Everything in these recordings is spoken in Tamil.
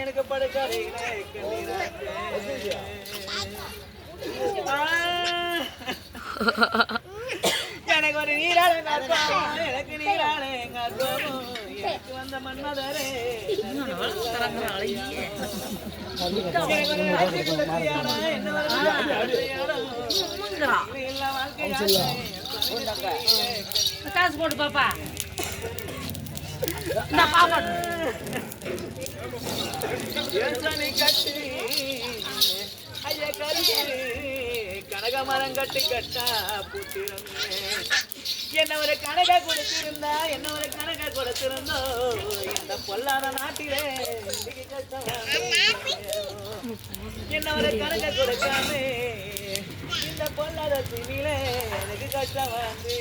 எனக்கு படுக்கறையிலே எனக்கு ஒரு நீராள எனக்கு நீராள எங்க எனக்கு வந்த மன்மதரே காசு போட்டு பாப்பா இந்த பாப்பா கட்டி ஐய கருகே கனக மரம் கட்டி கட்டா பூத்திருந்தே என்ன ஒரு கனக கொடுத்திருந்தா என்ன ஒரு கனக கொடுத்திருந்தோ இந்த பொல்லாத நாட்டிலே என்ன ஒரு கனக கொடுக்காமே? இந்த பொல்லாத திணிலே எனக்கு கஷ்டம் வந்து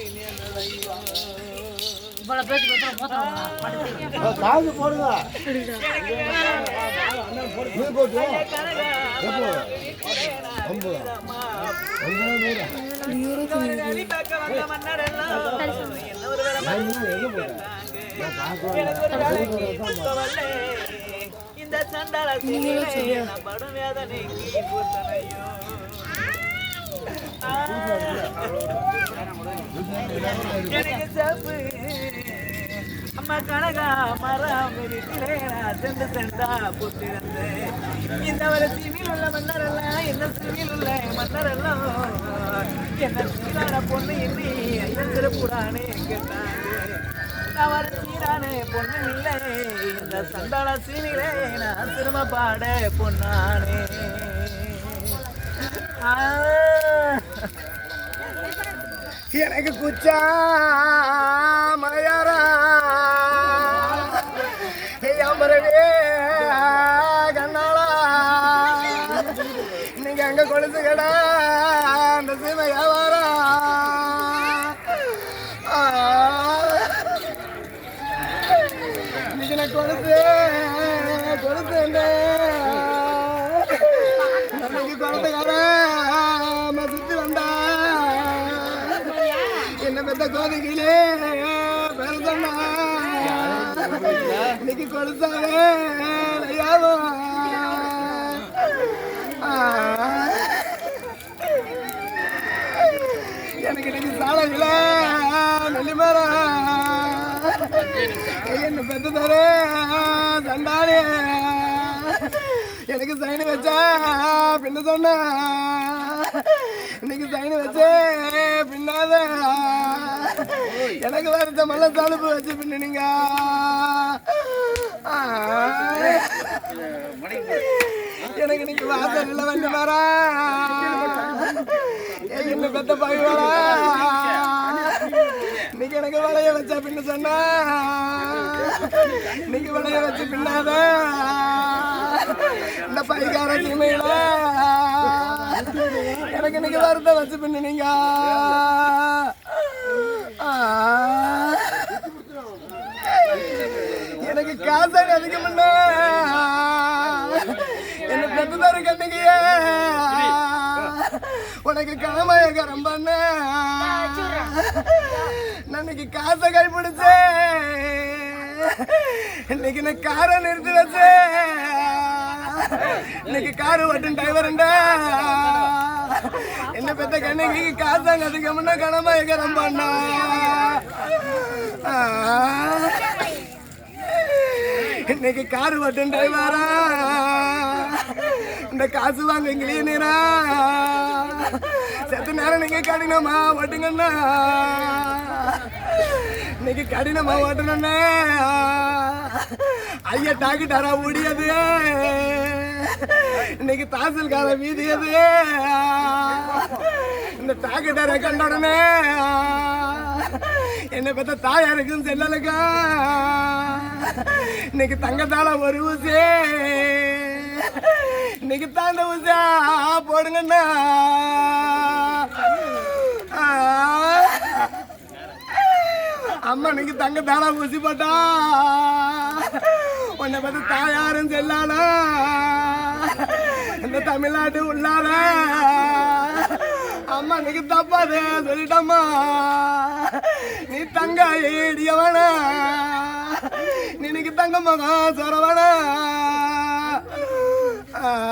காசு போடுங்க நீ போட்டு இந்த சண்டால படும் வேதனைக்கு பூத்தனையும் எனக்கு தப்பு அம்மா கனகா மரம் வீட்டிலே நான் சென்று சென்றா புத்திருந்து இந்த ஒரு சிவில் உள்ள மன்னர் எல்லாம் என்ன சிவில் உள்ள மன்னர் எல்லாம் என்ன சீரான பொண்ணு இன்னி ஐயன் திருப்புடானே கேட்டாங்க நான் ஒரு சீரான பொண்ணு இல்லை இந்த சந்தான சீனிலே நான் திரும்ப பாட பொண்ணானே ஆ. எனக்கு குச்சா மலையாரா. அமரவே கண்ணாளா. நீங்க அங்க கொலுசு கடா அந்த சீமை வியாபாரா. இன்னைக்கு நான் கொலுசு கொலுசு என்ன பெத்த இன்னைக்கு கொடுத்தாவே ஐயாவோ. எனக்கு இன்னைக்கு சாலையில நெல்லிமரா என்ன பெத்த தர சண்டாளி. எனக்கு சைனு வச்சா பின்ன சொன்ன. இன்னைக்கு சைன் வச்சே பின்னாத. எனக்கு வருத்த மல்ல தழுப்பு வச்சு பின்னுங்க எனக்கு இன்னைக்கு வாசல் இல்லை வந்து வரா என்ன பெத்த பகவாளா இன்னைக்கு எனக்கு வளைய வச்சா பின்ன சொன்னா. இன்னைக்கு வளைய வச்சு பின்னாத. இந்த பைக்கார சீமையில. எனக்கு இன்னைக்கு வருத்த வச்சு பின்னுனீங்க எனக்கு காசை அதிகம் என்ன என்ன பெற்றுதாரு கண்ணுங்க உனக்கு கடமையகரம் பண்ண. நான் இன்னைக்கு காசை கைப்பிடிச்சேன் இன்னைக்கு நான் காரை நிறுத்தி வச்சேன் இன்னைக்கு காரு ஓட்டும் டிரைவருண்டா என்ன பெத்த கண்ணுக்கு காசாங்க அதிகம்னா கடமையகரம் பண்ணா. இன்னைக்கு காரு ஓட்டும் டிரைவரா இந்த காசு வாங்க கிளீனரா செத்த நேரம் நீங்க கடினமா ஓட்டுங்கண்ணா. இன்னைக்கு கடினமா ஓட்டணும்ண்ணா ஐயா டாக்கிட்டாரா ஓடியது. இன்னைக்கு தாசில்கார அது இந்த டாக்கெட்டரை கண்ட உடனே என்னை பெத்த தாயாருக்கும் செல்லலுக்கா இன்னைக்கு தங்கத்தால ஒரு ஊசி. இன்னைக்கு தாண்ட ஊசா போடுங்கண்ணா. அம்மா இன்னைக்கு தங்கத்தால ஊசி போட்டா. உன்னை பத்தி தாயாரும் செல்லால இந்த தமிழ்நாட்டு உள்ளால அம்மா நீங்க தப்பாது சொல்லிட்டம்மா. நீ தங்க ஏடியவன. நினைக்கு தங்க மகா சொரவன.